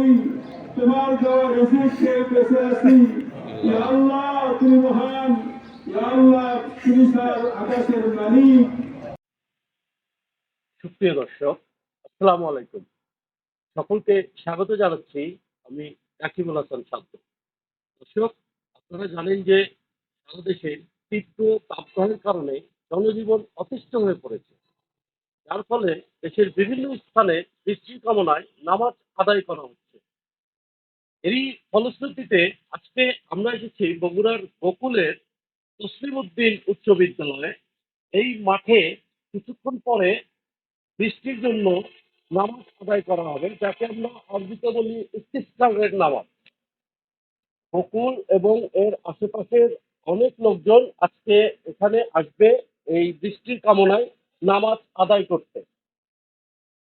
করি তোমার দেওয়া রিজিক খেয়ে বেঁচে আছি আল্লাহ, তুমি মহান। আল্লাহ, তুমি স্যার আকাশের মালিক। সুপ্রিয় দর্শক, আসসালামু আলাইকুম। সকলকে স্বাগত জানাচ্ছি আমি রাকিবুল হাসান শান্ত দর্শক, আপনারা জানেন যে সারা দেশে তীব্র তাপদাহের কারণে জনজীবন অতিষ্ঠ হয়ে পড়েছে। যার ফলে দেশের বিভিন্ন স্থানে বৃষ্টির কামনায় নামাজ আদায় করা হচ্ছে। এরই ফলশ্রুতিতে আজকে আমরা এসেছি বগুড়ার বকুলের তসলিম উদ্দিন উচ্চ বিদ্যালয়ে। এই মাঠে কিছুক্ষণ পরে বৃষ্টির জন্য নামাজ আদায় করা হবে, যাকে আমরা আরবিতে বলি ইস্তিস্কারের নামাজ। বকুল এবং এর আশেপাশের অনেক লোকজন আজকে এখানে আসবে এই বৃষ্টির কামনায় নামাজ আদায় করতে।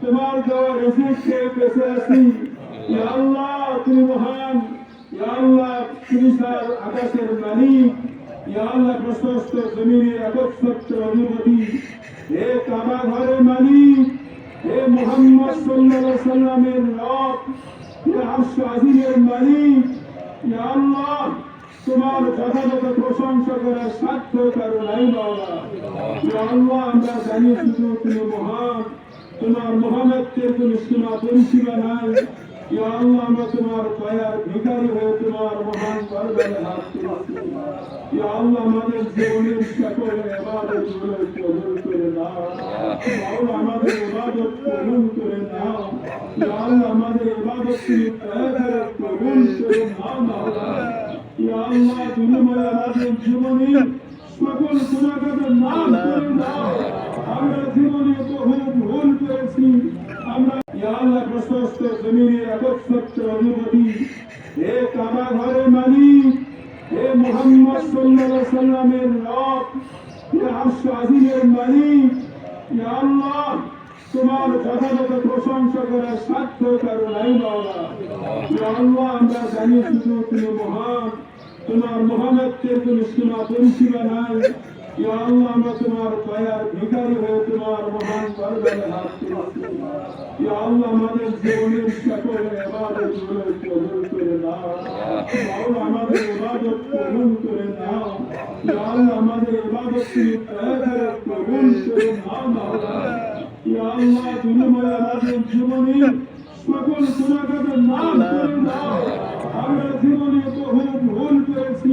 তোমার দেওয়া রিজিক খেয়ে বেঁচে আছি আল্লাহ, তুমি মহান। আল্লাহ, তুমি স্যার আকাশের মালিক। আল্লাহ, প্রশস্ত জমিনের একচ্ছত্র অধিপতি হে কাবা ঘরের মালিক, হে মোহাম্মদ সাল্লাল্লাহু সাল্লামের রব আজিমের মালিক। আল্লাহ, তোমার যথাযথ প্রশংসা করার সাধ্য কারও নাই বাবা। আল্লাহ, আমরা জানি শুধু তুমি মহান। তোমার মহানত্বের কোন সীমা পরিসীমা নাই। তোমার দয়ার হয়ে তোমার আমাদের জীবনের আমাদের ইবাদত জীবনে সকল গুণাগারের নাম করে আমরা জীবনে বহু ভুল করেছি আমরা ইয়া আল্লাহ প্রশস্ত আল্লাহ তোমার যথাযথ প্রশংসা করার তুমি তোমার মহানত্বের কোন সীমা পরিসীমা তোমার দয়ার ভিখারি হয়ে তোমার আমাদের জীবনের সকল ইবাদতগুলো কবুল করে নাও আমাদের ইবাদত কবুল করে আমরা জীবনে বহু ভুল করেছি